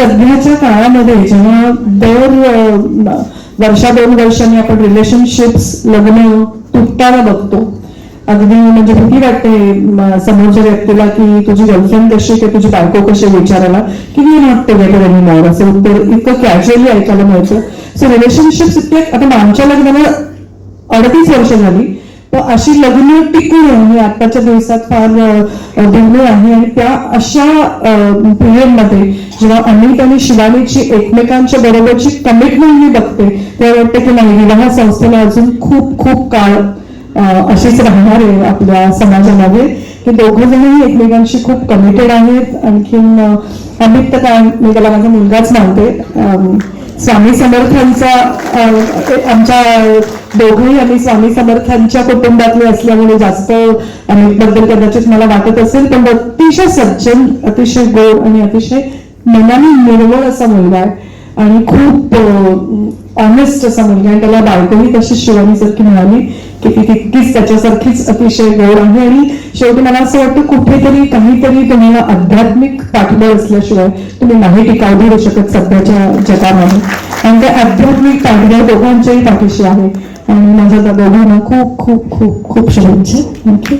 सध्याच्या काळामध्ये जेव्हा दर वर्षा दोन वर्षांनी आपण रिलेशनशिप्स लग्न तुटताना बघतो. अगदी म्हणजे भीती वाटते समोरच्या व्यक्तीला की तुझी गर्लफ्रेंड कशी की तुझी बायको कशी विचारायला की मी नॉट टुगेदर एनी मोर असं उत्तर इतकं कॅज्युअली ऐकायला मिळतं. सो रिलेशनशिप्स इतके आता आमच्या लग्नाला अडतीस वर्ष झाली. तर अशी लग्न टिकून हे आताच्या दिवसात फार दुर्मिळ आहे. आणि त्या अशा पिरियडमध्ये जेव्हा अमित आणि शिवानीची एकमेकांच्या बरोबरची कमिटमेंट मी बघते तेव्हा वाटतं की नाही विवाह संस्थेला अजून खूप खूप काळ अशीच राहणार आहे आपल्या समाजामध्ये. की दोघं जणही एकमेकांशी खूप कमिटेड आहेत. आणखीन अमित तर काय मी त्याला माझा मुलगाच मानते. स्वामी समर्थांचा आमच्या दोघंही आम्ही स्वामी समर्थांच्या कुटुंबातले असल्यामुळे जास्त अमितबद्दल कदाचित मला वाटत असेल पण अतिशय सज्जन अतिशय गोड आणि अतिशय मनाने निर्मळ असा मुलगा आहे. आणि खूप ऑनेस्ट असा मुलगा आहे. त्याला बायकोही तशी शिवानीसारखी मिळाली की ती तितकीच त्याच्यासारखीच अतिशय गोड आहे आणि शेवटी मला असं वाटतं कुठेतरी काहीतरी तुम्हाला आध्यात्मिक पाठबळ असल्याशिवाय तुम्ही नाही टिकाव धरू शकत सध्याच्या जगामध्ये. आणि ते आध्यात्मिक पाठबळ दोघांच्याही पाठीशी आहे. आणि माझ्या त्या दोघांना खूप खूप खूप खूप शुभेच्छा. थँक्यू